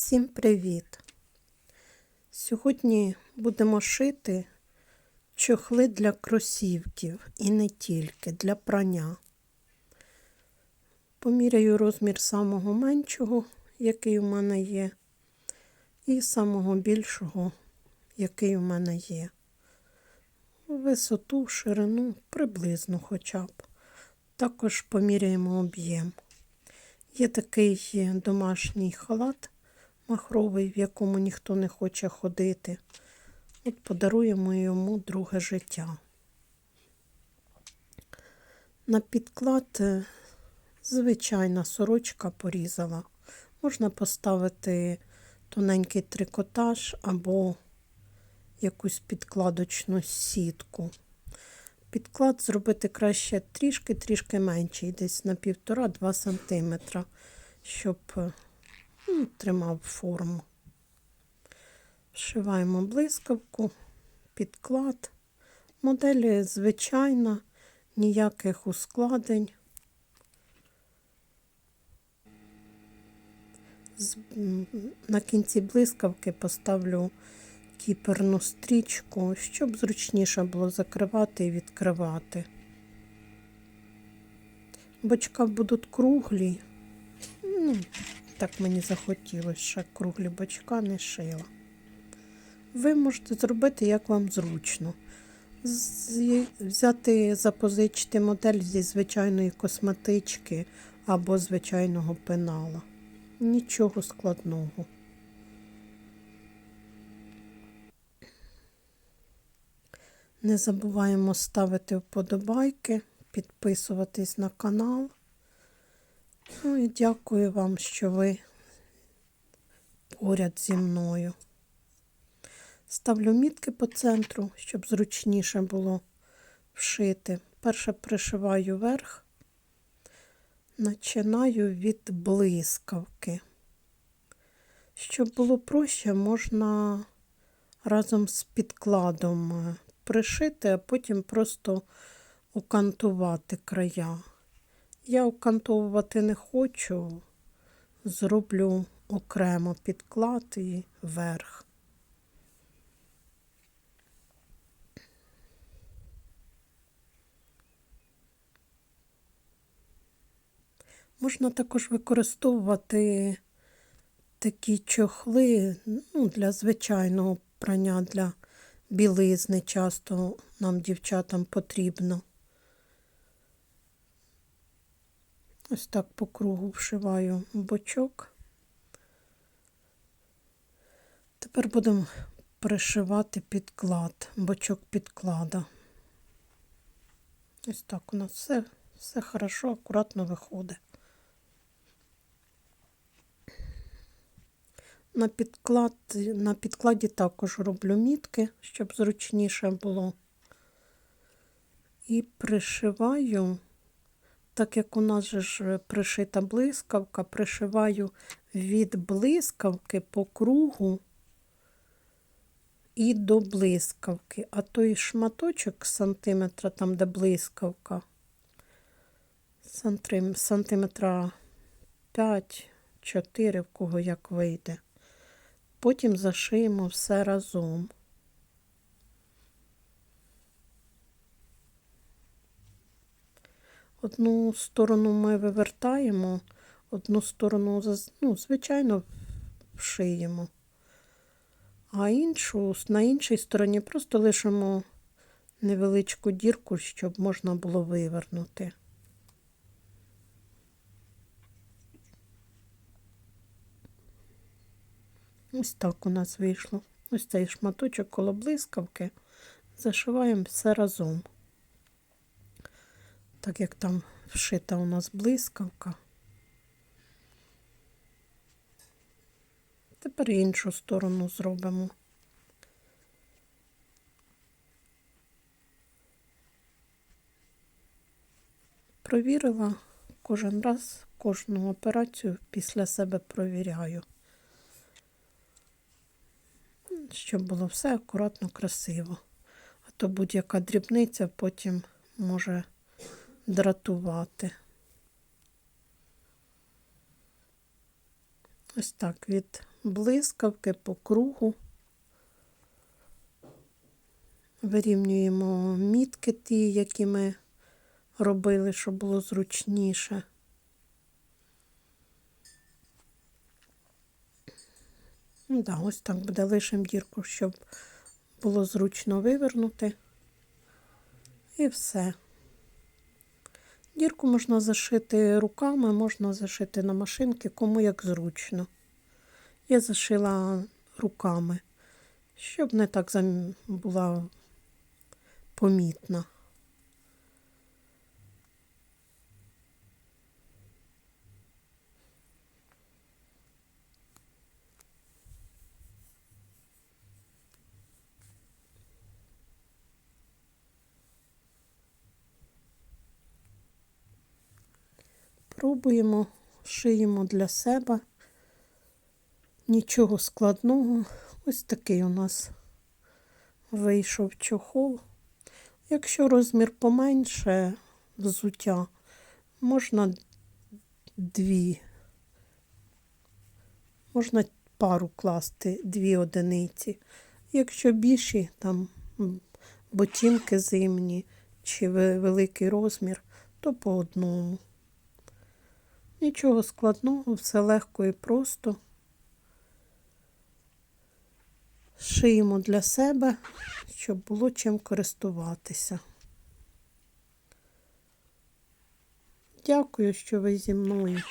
Всім привіт! Сьогодні будемо шити чохли для кросівків і не тільки для прання. Поміряю розмір самого меншого, який у мене є, і самого більшого, який у мене є. Висоту, ширину приблизно хоча б. Також поміряємо об'єм. Є такий домашній халат махровий, в якому ніхто не хоче ходити. От подаруємо йому друге життя. На підклад е, звичайна сорочка порізала. Можна поставити тоненький трикотаж або якусь підкладочну сітку. Підклад зробити краще трішки-трішки менший, десь на 1,5-2 см, щоб ну, тримав форму. Вшиваємо блискавку, підклад. Модель звичайна, ніяких ускладень. На кінці блискавки поставлю кіперну стрічку, щоб зручніше було закривати і відкривати. Бочка будуть круглі. Ну, так мені захотілося, ще круглі бочка не шила. Ви можете зробити, як вам зручно. Взяти, запозичити модель зі звичайної косметички або звичайного пенала. Нічого складного. Не забуваємо ставити вподобайки, підписуватись на канал. Ну і дякую вам, що ви поряд зі мною. Ставлю мітки по центру, щоб зручніше було вшити. Перше пришиваю верх, починаю від блискавки. Щоб було проще, можна разом з підкладом пришити, а потім просто окантувати края. Я окантовувати не хочу, зроблю окремо підклад і верх. Можна також використовувати такі чохли ну, для звичайного прання, для білизни часто нам дівчатам потрібно. Ось так по кругу вшиваю бочок. Тепер будемо пришивати підклад, бочок підклада. Ось так у нас все, все хорошо, акуратно виходить. На, підклад, на підкладі також роблю мітки, щоб зручніше було. І пришиваю, так як у нас ж пришита блискавка, пришиваю від блискавки по кругу і до блискавки. А той шматочок сантиметра, там, де блискавка, сантиметра 5-4, в кого як вийде. Потім зашиємо все разом. Одну сторону ми вивертаємо, одну сторону, ну, звичайно, вшиємо, а іншу на іншій стороні просто лишимо невеличку дірку, щоб можна було вивернути. Ось так у нас вийшло. Ось цей шматочок коло блискавки. Зашиваємо все разом. Так як там вшита у нас блискавка. Тепер іншу сторону зробимо. Провірила кожен раз, кожну операцію після себе провіряю щоб було все акуратно, красиво. А то будь-яка дрібниця потім може дратувати. Ось так від блискавки по кругу. Вирівнюємо мітки ті, які ми робили, щоб було зручніше. Ну Да, ось так буде лишим дірку, щоб було зручно вивернути. І все. Дірку можна зашити руками, можна зашити на машинки, кому як зручно. Я зашила руками, щоб не так була помітна. Пробуємо, шиємо для себе. Нічого складного. Ось такий у нас вийшов чохол. Якщо розмір поменше взуття, можна дві, можна пару класти, дві одиниці. Якщо більші, там ботинки зимні чи великий розмір, то по одному. Нічого складного, все легко і просто. Шиємо для себе, щоб було чим користуватися. Дякую, що ви зі мною.